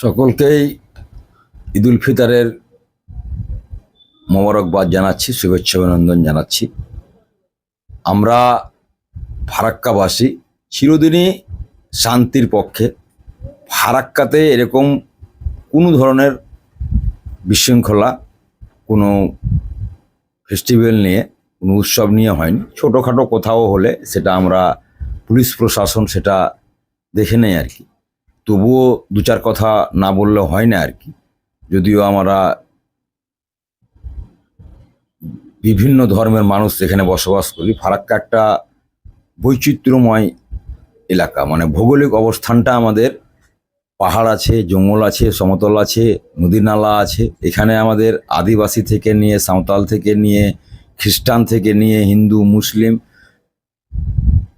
সকলকেই ঈদুল ফিতরের মোবারকবাদ জানাচ্ছি, শুভেচ্ছা অভিনন্দন জানাচ্ছি। আমরা ফারাক্কাবাসী, চিরদিনই শান্তির পক্ষে। ফারাক্কাতে এরকম কোনো ধরনের বিশৃঙ্খলা, কোনো ফেস্টিভ্যাল নিয়ে, কোনো উৎসব নিয়ে হয়নি। ছোটোখাটো কোথাও হলে সেটা আমরা পুলিশ প্রশাসন সেটা দেখে নেই আর কি। তবুও দু চার কথা না বললে হয় না আর কি। যদিও আমরা বিভিন্ন ধর্মের মানুষ এখানে বসবাস করি, ফারাক্কা একটা বৈচিত্র্যময় এলাকা। মানে ভৌগোলিক অবস্থানটা আমাদের পাহাড় আছে, জঙ্গল আছে, সমতল আছে নদী নালা আছে। এখানে আমাদের আদিবাসী থেকে নিয়ে সাঁওতাল থেকে নিয়ে, খ্রিস্টান থেকে নিয়ে হিন্দু, মুসলিম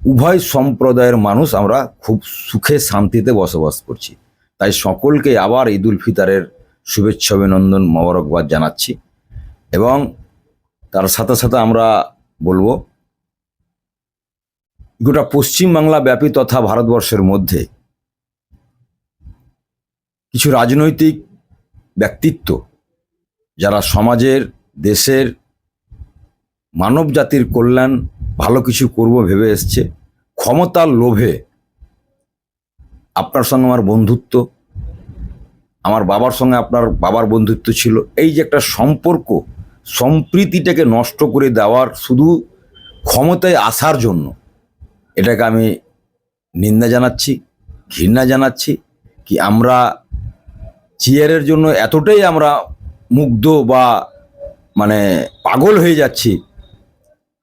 উভয় সম্প্রদায়ের মানুষ আমরা খুব সুখে শান্তিতে বসবাস করছি। তাই সকলকে আবার ঈদুল ফিতরের শুভেচ্ছা, অভিনন্দন, মোবারকবাদ জানাচ্ছি। এবং তার সাথে সাথে আমরা বলব, গোটা পশ্চিমবাংলা ব্যাপী তথা ভারতবর্ষের মধ্যে কিছু রাজনৈতিক ব্যক্তিত্ব যারা সমাজের, দেশের মানব জাতির কল্যাণ ভালো কিছু করব ভেবে এসছে। ক্ষমতার লোভে আপনার সঙ্গে আমার বন্ধুত্ব, আমার বাবার সঙ্গে আপনার বাবার বন্ধুত্ব ছিল। এই যে একটা সম্পর্ক, সম্প্রীতিটাকে নষ্ট করে দেওয়ার শুধু ক্ষমতায় আসার জন্য, এটাকে আমি নিন্দা জানাচ্ছি, ঘৃণা জানাচ্ছি কি আমরা চেয়ারের জন্য এতটাই আমরা মুগ্ধ বা মানে পাগল হয়ে যাচ্ছি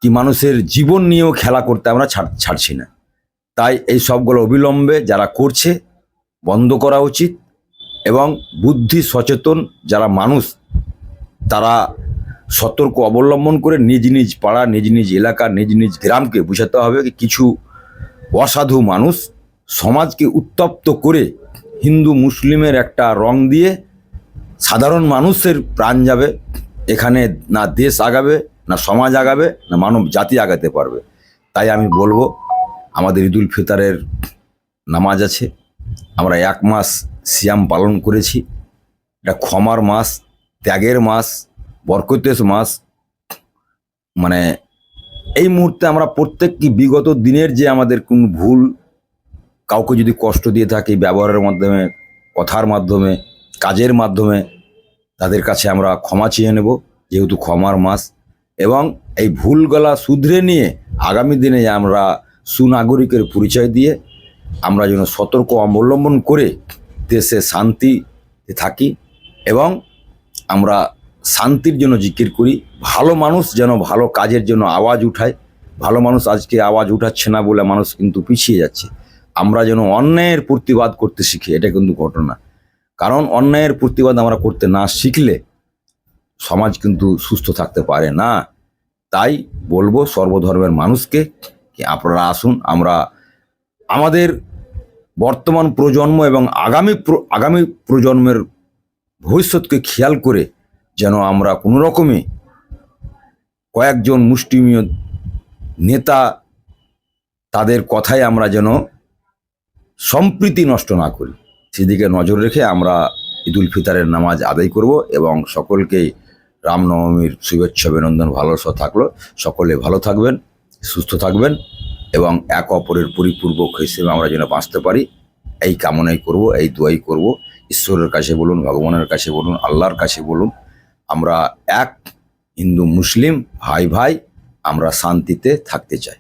কি মানুষের জীবন নিয়েও খেলা করতে আমরা ছাড় ছাড়ছি না। তাই এই সবগুলো অবিলম্বে যারা করছে, বন্ধ করা উচিত এবং বুদ্ধি সচেতন যারা মানুষ, তারা সতর্ক অবলম্বন করে নিজ নিজ পাড়া, নিজ নিজ এলাকা, নিজ নিজ গ্রামকে বুঝাতে হবে কিছু অসাধু মানুষ সমাজকে উত্তপ্ত করে হিন্দু মুসলিমের একটা রং দিয়ে সাধারণ মানুষের প্রাণ যাবে, এখানে না দেশ আগাবে না সমাজ আগাবে, না মানব জাতি আগাতে পারবে। তাই আমি বলব, আমাদের ঈদুল ফিতরের নামাজ আছে, আমরা এক মাস সিয়াম পালন করেছি। এটা ক্ষমার মাস, ত্যাগের মাস বরকতেশ মাস। মানে এই মুহূর্তে আমরা প্রত্যেক কি বিগত দিনের যে আমাদের কোন ভুল, কাউকে যদি কষ্ট দিয়ে থাকি ব্যবহারের মাধ্যমে, কথার মাধ্যমে, কাজের মাধ্যমে, তাদের কাছে আমরা ক্ষমা চেয়ে নেব। যেহেতু ক্ষমার মাস এবং এই ভুল গলা শুধরে নিয়ে আগামী দিনে আমরা সুনাগরিকের পরিচয় দিয়ে আমরা যেন সতর্ক অবলম্বন করে দেশে শান্তিতে থাকি এবং আমরা শান্তির জন্য জিকির করি। ভালো মানুষ যেন ভালো কাজের জন্য আওয়াজ উঠায়। ভালো মানুষ আজকে আওয়াজ উঠাচ্ছে না বলে মানুষ কিন্তু পিছিয়ে যাচ্ছে। আমরা যেন অন্যায়ের প্রতিবাদ করতে শিখি, এটা কিন্তু ঘটনা। কারণ অন্যায়ের প্রতিবাদ আমরা করতে না শিখলে সমাজ কিন্তু সুস্থ থাকতে পারে না। তাই বলব সর্বধর্মের মানুষকে কি আপনারা আসুন, আমরা আমাদের বর্তমান প্রজন্ম এবং আগামী আগামী প্রজন্মের ভবিষ্যৎকে খেয়াল করে যেন আমরা কোনো রকমে কয়েকজন মুষ্টিমীয় নেতা তাদের কথায় আমরা যেন সম্প্রীতি নষ্ট না করি। সেদিকে নজর রেখে আমরা ঈদুল ফিতরের নামাজ আদায় করব এবং সকলকেই রামনবমীর শুভেচ্ছা, অভিনন্দন, ভালোবাসা থাকল। সকলে ভালো থাকবেন, সুস্থ থাকবেন এবং এক অপরের পরিপূর্বক হিসেবে আমরা যেন বাঁচতে পারি, এই কামনাই করব, এই দোয়াই করব। ঈশ্বরের কাছে বলুন, ভগবানের কাছে বলুন, আল্লাহর কাছে বলুন, আমরা এক হিন্দু মুসলিম ভাই ভাই আমরা শান্তিতে থাকতে চাই।